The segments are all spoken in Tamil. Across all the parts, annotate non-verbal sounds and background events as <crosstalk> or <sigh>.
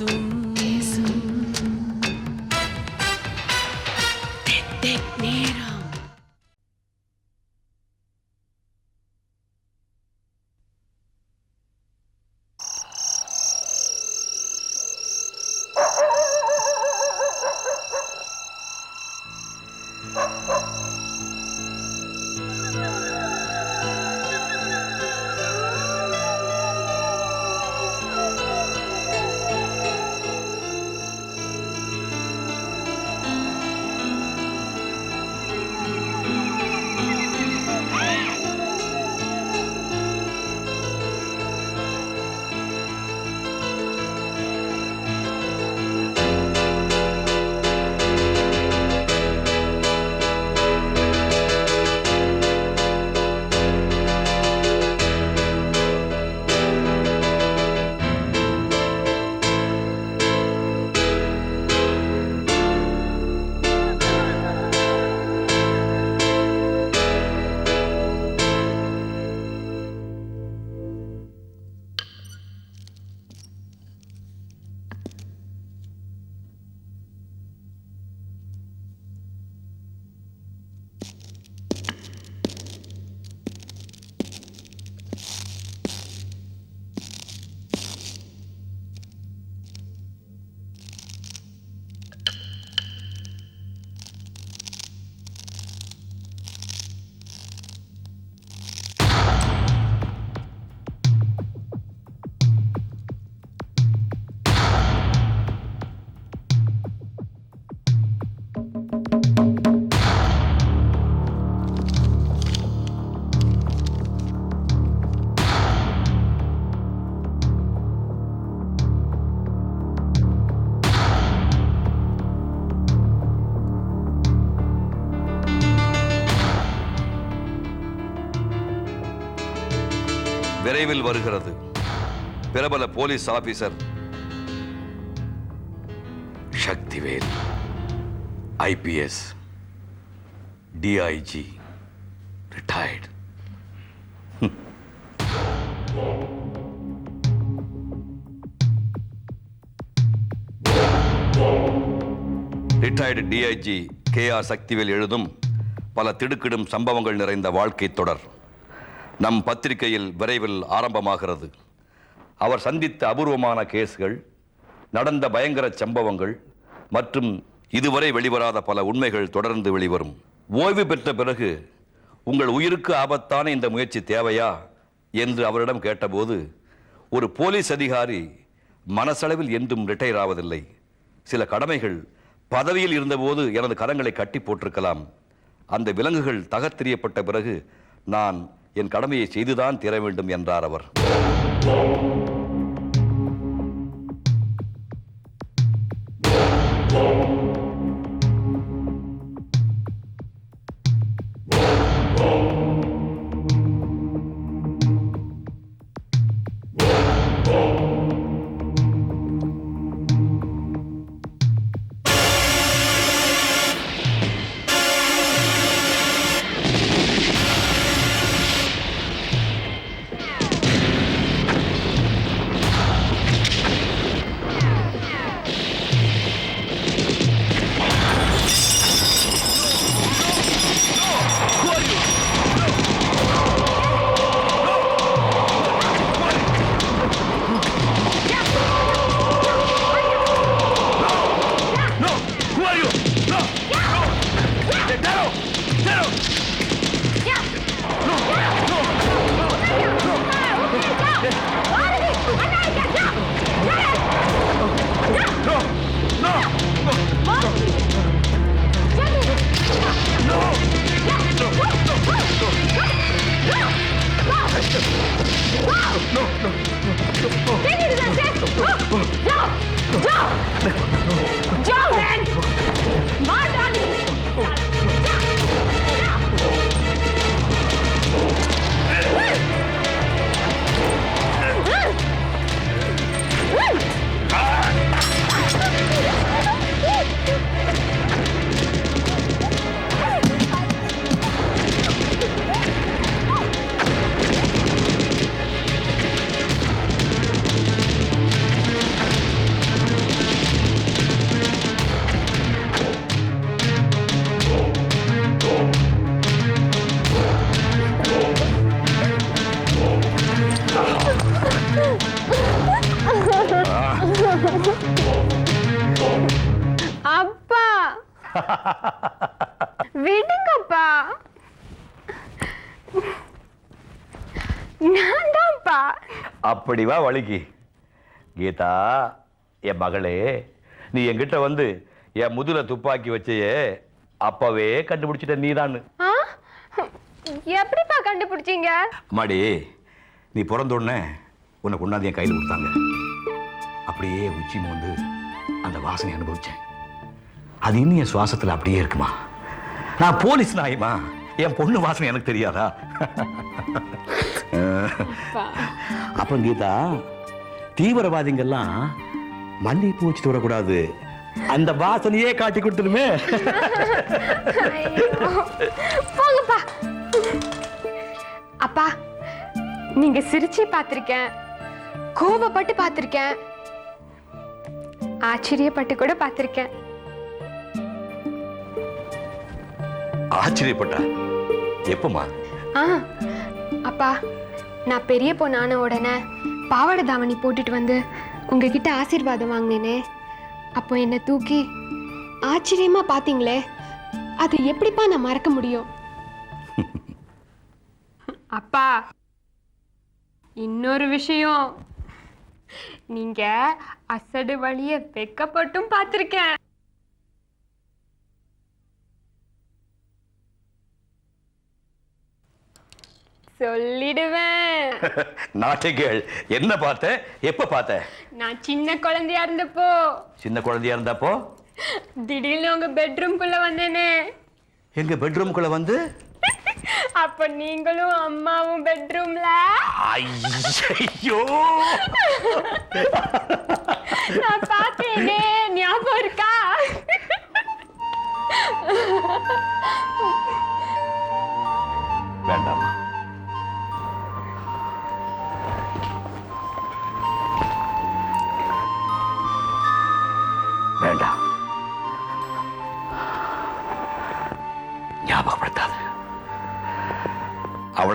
பேசும் விரைவில் வருகிறது. பிரபல police officer Sakthivel IPS DIG retired retired DIG K R Sakthivel எழுதும் பல திடுக்கிடும் சம்பவங்கள் நிறைந்த வாழ்க்கை தொடர். நம் பத்திரிகையில் விரைவில் ஆரம்பமாகிறது. அவர் சந்தித்த அபூர்வமான கேஸ்கள் நடந்த பயங்கர சம்பவங்கள் மற்றும் இதுவரை வெளிவராத பல உண்மைகள் தொடர்ந்து வெளிவரும். ஓய்வு பெற்ற பிறகு உங்கள் உயிருக்கு ஆபத்தான இந்த முயற்சி தேவையா? என்று அவரிடம் கேட்டபோது ஒரு போலீஸ் அதிகாரி மனசளவில் என்றும் ரிட்டையர் ஆவதில்லை. சில கடமைகள் பதவியில் இருந்தபோது எனது கரங்களை கட்டி போட்டிருக்கலாம். அந்த விலங்குகள் தகர்த்தெறியப்பட்ட பிறகு நான் என் கடமையை செய்துதான் தீர வேண்டும் என்றார் அவர். Oh நான் தான்ப்பா அப்படி வா வழிக்கு. கீதா என் மகளே நீ என்கிட்ட வந்து என் முதுல துப்பாக்கி வச்சையே அப்பவே கண்டுபிடிச்சிட்ட நீதான்னு? எப்படிப்பா கண்டுபிடிச்சீங்க? அம்மாடி நீ பிறந்த உடனே உன்னை கொண்டாந்து என் கையில் கொடுத்தாங்க. அப்படியே உச்சி மோந்து அந்த வாசனை அனுபவிச்சேன். அது இன்னும் என் சுவாசத்தில் அப்படியே இருக்குமா? நான் போலீஸ் நாயமா என் பொண்ணு வாசனை எனக்கு தெரியாதா? அப்புறம் கீதா தீவிரவாதிகள்லாம் மல்லிகைப்பூ வச்சுட்டு வரக்கூடாது. அந்த வாசனையே காட்டி கொடுத்துருமே போங்கப்பா. அப்பா நீங்க சிரிச்சு பார்த்திருக்கேன். கோபப்பட்டு பார்த்திருக்கேன். ஆச்சரியப்பட்டு கூட பார்த்திருக்கேன். ஆச்சரியப்பட்டா? எப்பமா? ஆ அப்பா நான் பெரிய பொண்ணான உடனே பாவாடை தாவணி போட்டுட்டு வந்து உங்ககிட்ட ஆசீர்வாதம் வாங்கினேனே. அப்போ என்னை தூக்கி ஆச்சரியமா பார்த்தீங்களே அது எப்படிப்பா நான் மறக்க முடியும்? <laughs> அப்பா இன்னொரு விஷயம். நீங்க அசடு வழிய வெக்கப்பட்டும் பார்த்திருக்கேன் சொல்லிடுவேன். <laughs> நாட்டிகள் என்ன பார்த்த? எப்ப பார்த்த? நான் சின்ன குழந்தையா இருந்தப்போ. சின்ன குழந்தையா இருந்தப்போ? திடீர்னு உங்க பெட்ரூம்குள்ள வந்தேனே. எங்க பெட்ரூம்குள்ள வந்து? <laughs> அப்ப நீங்களும் அம்மாவும் பெட்ரூம்ல ஐயோ நான் பார்த்தேனே. ஞாபகம் இருக்கா? <laughs>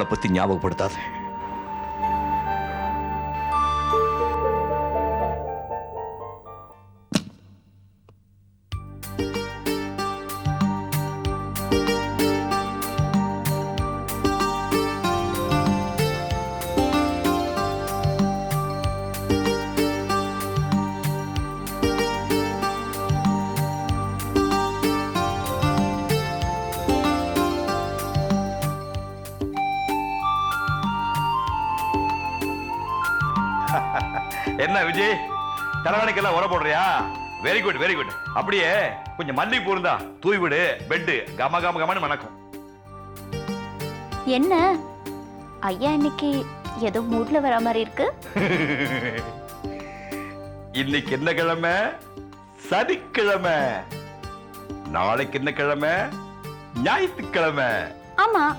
அவளை பத்தி ஞாபகப்படுத்தாது. விஜய் தலைவனுக்கெல்லாம் உர போடுறியா? வெரி குட் வெரி குட் அப்படியே கொஞ்சம் மல்லிகைப்பூ இருந்தா தூவி விடு பெட்டு கம கம கமன்னு மணக்கும். என்ன? ஐயா இன்னைக்கு ஏதோ மூட்ல வர மாதிரி இருக்கு. <laughs> இன்னைக்கு என்ன கிழமை? சனிக்கிழமை. நாளைக்கு என்ன கிழமை? ஞாயிற்றுக்கிழமை. ஆமா.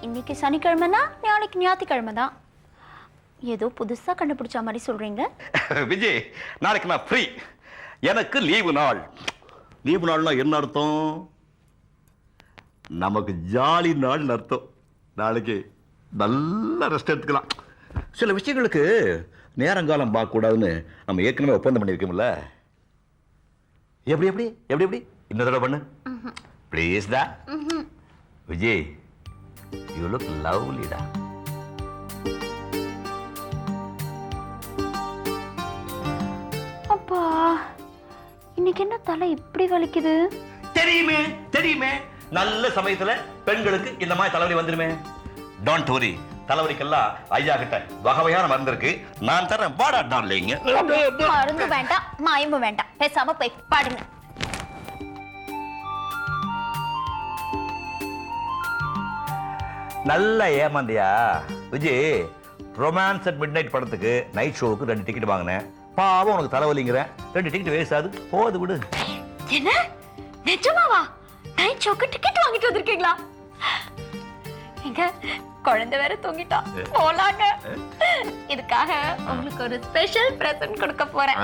இன்னைக்கு சனிக்கிழமைனா நாளைக்கு ஞாயிற்றுக்கிழமை தான் ஏதோ புதுசா கண்டுபிடிச்ச மாதிரி சொல்றீங்க? <laughs> விஜய் நாளைக்கு நான் ஃப்ரீ எனக்கு லீவு நாள். லீவு நாள்னா என்ன அர்த்தம்? நமக்கு ஜாலி நாள் அர்த்தம். நாளைக்கு நல்லா ரெஸ்ட் எடுத்துக்கலாம். சில விஷயங்களுக்கு நேரங்காலம் பார்க்கக்கூடாதுன்னு நம்ம ஏற்கனவே ஒப்பந்தம் பண்ணியிருக்கோம்ல. எப்படி எப்படி எப்படி எப்படி? இந்த தடவை பண்ணு. ப்ளீஸ் டா. விஜய் யூ லுக் லவ்லிடா அப்பா இன்னைக்கு என்ன தலை இப்படி வலிக்குது? தெரியுமே தெரியுமே. நல்ல சமயத்துல பெண்களுக்கு இந்த மாதிரி தலைவலி வந்துருமே டோன்ட் வரி தலைவலிக்கெல்லாம் ஐயா கிட்ட வகை வகையான மருந்து இருக்கு. நான் தரேன். வாடா டார்லிங் மருந்து வேண்டாம் மாயமும் வேண்டாம். பேசாம போய் பாடுங்க. நல்ல ஏமாந்தியா? Vijay romance at midnight படத்துக்கு நைட் ஷோவுக்கு ரெண்டு டிக்கெட் வாங்கினேன். பாவம் உனக்கு தலைவலிங்கிறேன் ரெண்டு டிக்கெட் வேஸ்ட் ஆகுது போது விடு என்ன நிஜமாவா நைட் ஷோக்கு டிக்கெட் வாங்கிட்டு வந்திருக்கீங்களா எங்க குழந்தை வேற தூங்கிட்டா போலாங்க இதுக்காக உங்களுக்கு ஒரு ஸ்பெஷல் பிரசன்ட் கொடுக்க போறேன்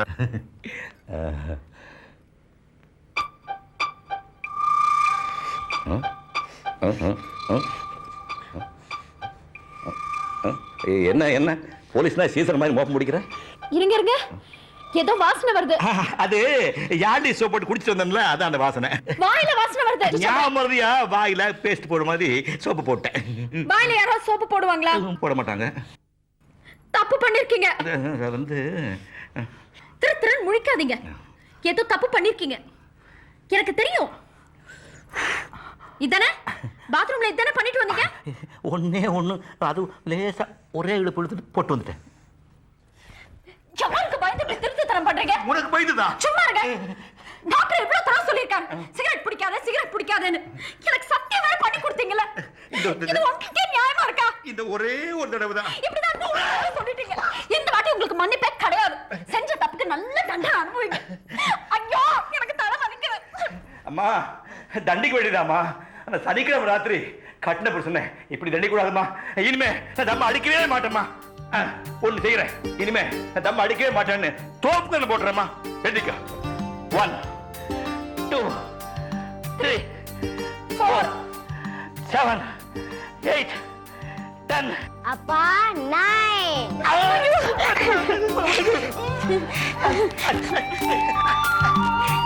என்ன என்ன போலீஸ்னா சீசன் மாதிரி மோப்பம் முடிக்கிற இருங்க இருங்க. ஏதோ வாசனை வருது. அது யாண்டி சோப் போட்டு குடிச்சிட்டு வந்தேன்ல அதான் அந்த வாசனை. வாயில வாசனை வருது. ஞாபகம் மறதியா வாயில பேஸ்ட் போடுற மாதிரி சோப்பு போட்டேன். வாயில யாராவது சோப்பு போடுவாங்களா? போட மாட்டாங்க. தப்பு பண்ணிருக்கீங்க. வந்து திரு திருன்னு முழிக்காதீங்க. ஏதோ தப்பு பண்ணிருக்கீங்க. எனக்கு தெரியும். இதானே? பாத்ரூம்ல இதானே பண்ணிட்டு வந்தீங்க? ஒன்னே ஒண்ணு அது லேசா ஒரே இழுப்பு இழுத்துட்டு போட்டு வந்துட்டேன். யாருக்கு பயந்துட்டு திருட்டுத்தனம் பண்றீங்க? உனக்கு பயந்துதா? சும்மா இருங்க. டாக்டர் எவ்வளவு தடவை சொல்லிருக்காங்க சிகரெட் பிடிக்காத சிகரெட் பிடிக்காதன்னு. எனக்கு சத்தியமே பண்ணி கொடுத்தீங்கல்ல. இந்த- இது உங்களுக்கே நியாயமா இருக்கா? இந்த ஒரே ஒரு தடவை தான் இப்படிதான் சொல்லிட்டீங்க. இந்த வாட்டி உங்களுக்கு மன்னிப்பே கிடையாது. செஞ்ச தப்புக்கு நல்ல தண்டனை அனுபவிங்க. ஐயோ எனக்கு தலை வலிக்குது. அம்மா தண்டிக்க வேண்டியதாம்மா. அந்த சனிக்கிழமை ராத்திரி கட்டின புருஷனை இப்படி தண்டிக்க கூடாதும்மா. இனிமே நான் தம்ம அடிக்கவே மாட்டேம்மா. ஒண்ணு செய்யறேன் இனிமே தம்ம அடிக்கவே மாட்டேன்னு தோப்பு போட்டுறேம்மா. எழுதிக்க one two three four seven eight ten அப்பா நைன் <laughs>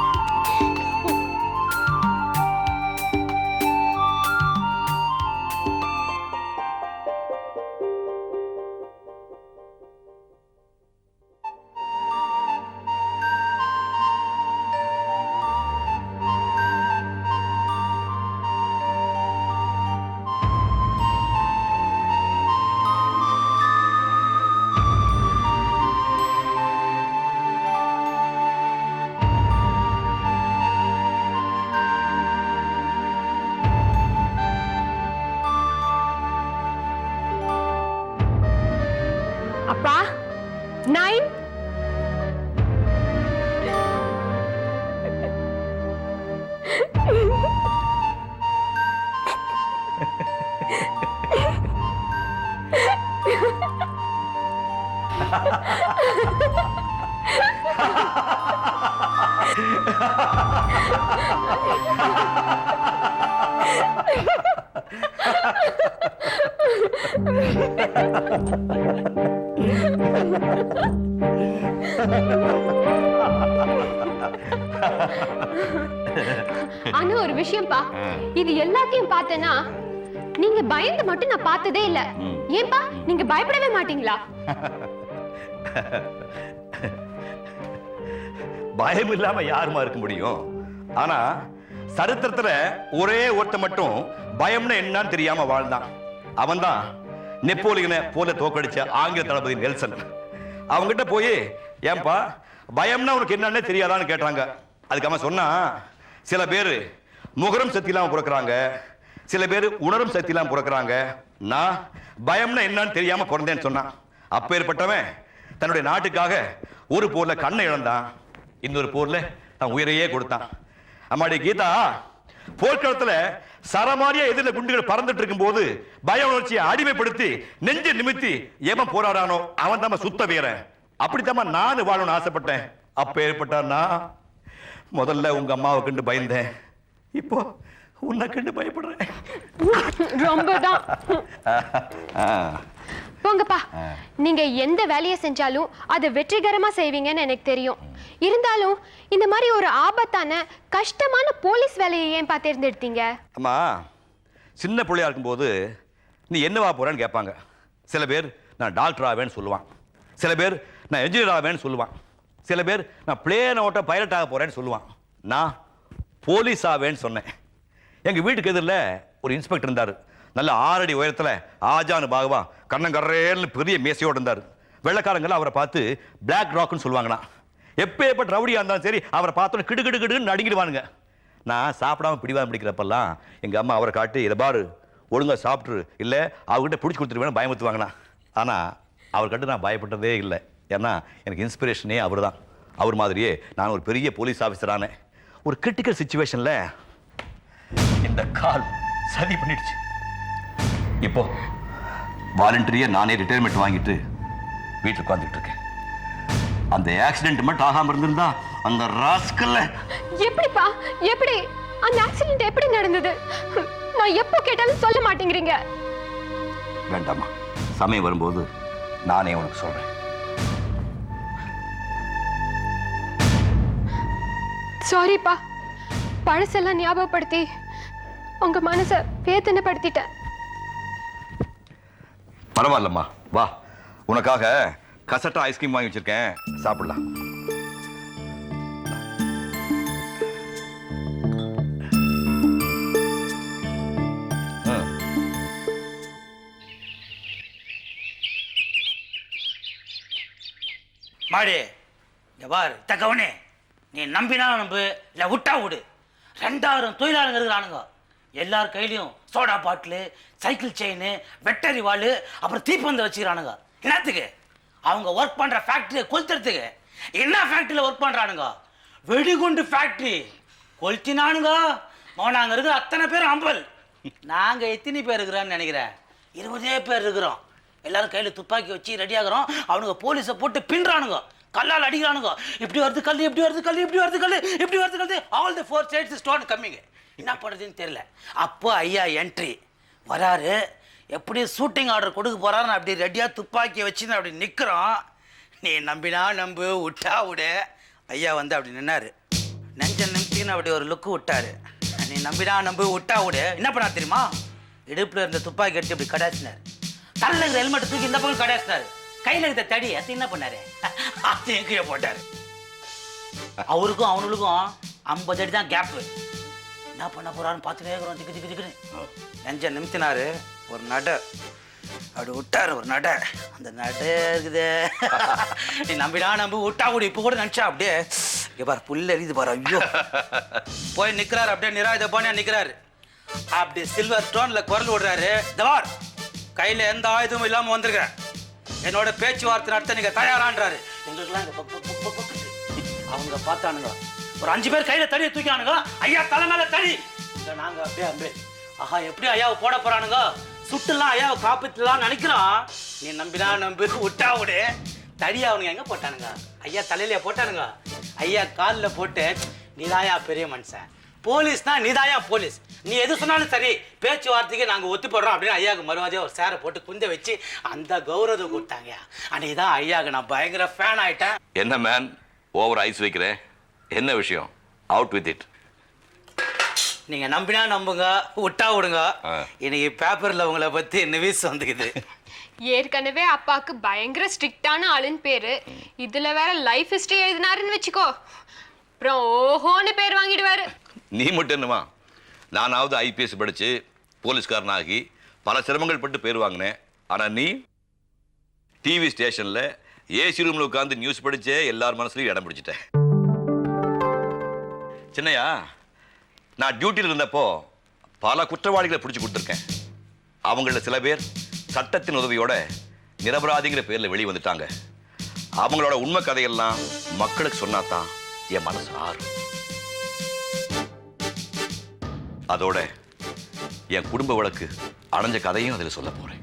இது எல்லாத்தையும் பார்த்தேன்னா நீங்க பயந்து மட்டும் நான் பார்த்ததே இல்ல. ஏன்பா? நீங்க பயப்படவே மாட்டீங்களா? பயம் இல்லாம யாருமா இருக்க முடியும்? ஆனா சரித்திரத்துல ஒரே ஒருத்த மட்டும் பயம்னா என்னன்னு தெரியாம வாழ்ந்தான். அவன்தான் நெப்போலியனை போல தோக்கடிச்ச ஆங்கில தளபதி நெல்சன். அவங்கிட்ட போய் ஏன்பா பயம்னா உனக்கு என்னன்னே தெரியாதான்னு கேட்டாங்க. அதுக்கு அவன் சொன்னா சில பேர் முகரம் சக்தி இல்லாமல் பிறக்கிறாங்க. சில பேர் உணரும் சக்தி இல்லாமல் பிறக்கிறாங்க. நான் பயம்னா என்னன்னு தெரியாமல் பிறந்தேன்னு சொன்னான். அப்பேற்பட்டவன் தன்னுடைய நாட்டுக்காக ஒரு போரில் கண்ணை இழந்தான். இன்னொரு போரில் தன் உயிரையே கொடுத்தான். அம்மாடி கீதா போர்க்களத்தில் சரமாரியா எதிரில் குண்டுகள் பறந்துட்டு இருக்கும்போது பய உணர்ச்சியை அடிமைப்படுத்தி நெஞ்சை நிமித்தி எவன் போராடானோ அவன் தான் சுத்த வீரன். அப்படித்தாம்மா நான் வாழணும்னு ஆசைப்பட்டேன். அப்போ ஏற்பட்டான்னா முதல்ல உங்கள் அம்மாவை கண்டு பயந்தேன். இப்போ உன்னை கண்டு பயப்படுறேன். ரொம்ப தான் போங்கப்பா. நீங்க எந்த வேலையை செஞ்சாலும் அதை வெற்றிகரமா செய்வீங்கன்னு எனக்கு தெரியும். இருந்தாலும் இந்த மாதிரி ஒரு ஆபத்தான கஷ்டமான போலீஸ் வேலையை ஏன்பா தேர்ந்தெடுத்தீங்க? அம்மா சின்ன பிள்ளையா இருக்கும்போது நீ என்னவா போறேன்னு கேட்பாங்க. சில பேர் நான் டாக்டர் ஆவேன்னு சொல்லுவான். சில பேர் நான் என்ஜினியர் ஆவேன்னு சொல்லுவான். சில பேர் நான் பிளேன் ஓட்ட பைலட் ஆக போறேன்னு சொல்லுவான். நான் போலீஸ் ஆவேன்னு சொன்னேன். எங்கள் வீட்டுக்கு எதிரில் ஒரு இன்ஸ்பெக்டர் இருந்தார். நல்ல ஆறடி உயரத்தில் ஆஜானு பாகவா கண்ணங்கரேன்னு பெரிய மேசையோடு இருந்தார். வெள்ளக்காரங்கெல்லாம் அவரை பார்த்து பிளாக் ராக்குன்னு சொல்லுவாங்கண்ணா எப்பேற்பட்ட ரவுடியாக இருந்தாலும் சரி அவரை பார்த்தோன்னு கிடு கிடு கிடுன்னு நடுங்கிடுவானுங்க. நான் சாப்பிடாம பிடிவாமல் பிடிக்கிறப்பெல்லாம் எங்கள் அம்மா அவரை காட்டி இதை பாரு ஒழுங்கா சாப்பிட்ரு இல்லை அவர்கிட்ட பிடிச்சி கொடுத்துருவேன்னு பயமுத்துவாங்கண்ணா ஆனால் அவர்கிட்ட நான் பயப்பட்டதே இல்லை. ஏன்னா எனக்கு இன்ஸ்பிரேஷனே அவர் தான் அவர் மாதிரியே நான் ஒரு பெரிய போலீஸ் ஆஃபீஸரானேன் ஒரு கிரிட்டிக்கல் சுச்சுவேஷன்ல இந்த கால் சதி பண்ணிடுச்சு. இப்போ வாலண்டரியா நானே ரிட்டையர்மெண்ட் வாங்கிட்டு வீட்டில் உட்காந்துட்டு இருக்கேன் அந்த ஆக்சிடென்ட் மட்டும் ஆகாம இருந்திருந்தா அந்த ராஸ்கல்ல எப்படிப்பா? எப்படி? அந்த ஆக்சிடென்ட் எப்படி நடந்தது? நான் எப்போ கேட்டாலும் சொல்ல மாட்டேங்கிறீங்க. வேண்டாமா சமயம் வரும்போது நானே உனக்கு சொல்றேன். சாரிப்பா பழசெல்லாம் ஞாபகப்படுத்தி உங்க மனசை வேதனைப்படுத்திட்டேன். பரவாயில்லம்மா. வா. உனக்காக கசட்டா ஐஸ்கிரீம் வாங்கி வச்சிருக்கேன். சாப்பிடலாம். ஆ, மாடு இங்க பாரு தக்கவனே நீ நம்பினா நம்பு இல்லை விட்டா விடு. ரெண்டாயிரம் தொழிலாளர்கள் இருக்கிறானுங்க. எல்லார் கையிலையும் சோடா பாட்டிலு சைக்கிள் செயின் வெட்டரி வாள் அப்புறம் தீப்பந்தம் வச்சுக்கிறானுங்க. என்னத்துக்கு? அவங்க ஒர்க் பண்ற ஃபேக்ட்ரியை கொளுத்துறதுக்கு. என்ன ஃபேக்டரியில் ஒர்க் பண்றானுங்க? வெடிகுண்டு ஃபேக்டரி கொளுத்தினானுங்க. நாங்கள் இருக்கிற அத்தனை பேர் அம்பல். நாங்க எத்தனை பேர் இருக்கிறோன்னு நினைக்கிறேன்? இருபதே பேர் இருக்கிறோம். எல்லாரும் கையில் துப்பாக்கி வச்சு ரெடி ஆகிறோம். அவனுங்க போலீஸை போட்டு பின்றானுங்க கல்லால் அடிக்கிறானுங்க. இப்படி வருது கல் இப்படி வருது கல் இப்படி வருது கல் இப்படி வருது கல் all the four sides stone கம்மிங்க என்ன பண்ணுறதுன்னு தெரியல. அப்போ ஐயா என்ட்ரி வராரு. எப்படி ஷூட்டிங் ஆர்டர் கொடுக்க போகிறாரு அப்படி ரெடியாக துப்பாக்கி வச்சுன்னு அப்படி நிற்கிறோம் நீ நம்பினா நம்பு விட்டா விடு. ஐயா வந்து அப்படி நின்னாரு. நெஞ்ச நிமித்தின்னு அப்படி ஒரு லுக்கு விட்டாரு. நீ நம்பினா நம்பு விட்டா விடு. என்ன பண்ணா தெரியுமா? இடுப்புல இருந்த துப்பாக்கி எடுத்து இப்படி கடாச்சினார் தலையில் இருக்கிற ஹெல்மெட் தூக்கி இந்த பக்கம் கடாச்சினார் கையில் இருக்கிற தடி அது என்ன பண்ணாரு? அத்தையும் கீழே போட்டாரு. அவருக்கும் அவனுக்கும் ஐம்பது அடி தான் கேப்பு என்ன பண்ண போறான்னு பார்த்துட்டே இருக்கிறோம் திக்கு திக்கு திக்குன்னு. நெஞ்ச நிமித்தினாரு. ஒரு நட. அப்படி விட்டாரு ஒரு நட. அந்த நட இருக்குது. நீ நம்பிடா நம்பி. விட்டா கூட இப்போ கூட நினச்சா அப்படியே இங்கே பாரு புல் எரியுது பாரு. ஐயோ. போய் நிற்கிறாரு அப்படியே நிராயுத போனே நிற்கிறாரு அப்படி சில்வர் ஸ்டோன்ல குரல் விடுறாரு. தவார் கையில எந்த ஆயுதமும் இல்லாமல் வந்திருக்கிறேன். என்னோட பேச்சுவார்த்தை நடத்த நீங்க தயாரான்றாரு. எங்களுக்குலாம் அவங்க பார்த்தானுங்க. ஒரு அஞ்சு பேர் கையில தடியை தூக்கியானுங்க ஐயா தலை மேல தடி. இங்க நாங்க அப்படியே அம்பே. ஆஹா எப்படி ஐயாவை போட போறானுங்க? சுட்டுலாம் ஐயாவை காப்பாத்தலாம் நினைக்கிறோம் நீ நம்பினா நம்பி விட்டா விடு. தடி அவனுங்க எங்க போட்டானுங்க? ஐயா தலையில போட்டானுங்க. ஐயா காலில் போட்டு நீதாயா பெரிய மனுஷன். போலீஸ்னா நீதாயா போலீஸ்? நீ எது சொன்னாலும் சரி பேச்சுவார்த்தைக்கு நாங்க ஒத்து போடுறோம் அப்படின்னு ஐயாவுக்கு மறுவாதியா ஒரு சேரை போட்டு குந்த வச்சு அந்த கௌரவத்தை கொடுத்தாங்க. அன்னைக்கு தான் ஐயாவுக்கு நான் பயங்கர ஃபேன் ஆயிட்டேன். என்ன மேன் ஓவர் ஐஸ் வைக்கிறேன். என்ன விஷயம்? அவுட் வித் இட் நீங்க நம்பினா நம்புங்க விட்டா விடுங்க. இன்னைக்கு பேப்பர்ல உங்களை பத்தி நியூஸ் வந்துக்குது. ஏற்கனவே அப்பாவுக்கு பயங்கர ஸ்ட்ரிக்டான ஆளுன்னு பேரு. இதுல வேற லைஃப் ஹிஸ்டரி எழுதினாருன்னு வச்சுக்கோ. அப்புறம் ஓஹோன்னு பேர் வாங்கிடுவாரு. நீ மட்டும் என்னமா நானாவது ஐபிஎஸ் படிச்சு போலீஸ்காரனாகி பல சிரமங்கள் பட்டு பேர் வாங்கினேன். ஆனா நீ டிவி ஸ்டேஷன்ல ஏசி ரூமில் உட்காந்து நியூஸ் படிச்சே எல்லார் மனசுலையும் இடம் பிடிச்சிட்ட. சின்னையா நான் டியூட்டியில் இருந்தப்போ பல குற்றவாளிகளை பிடிச்சி கொடுத்துருக்கேன். அவங்கள சில பேர் சட்டத்தின் உதவியோட நிரபராதிங்கிற பேர்ல வெளியே வந்துட்டாங்க. அவங்களோட உண்மை கதையெல்லாம் மக்களுக்கு சொன்னாதான் என் மனசு ஆறும். அதோட என் குடும்ப வழக்கு அடைஞ்ச கதையும் அதில் சொல்ல போறேன்.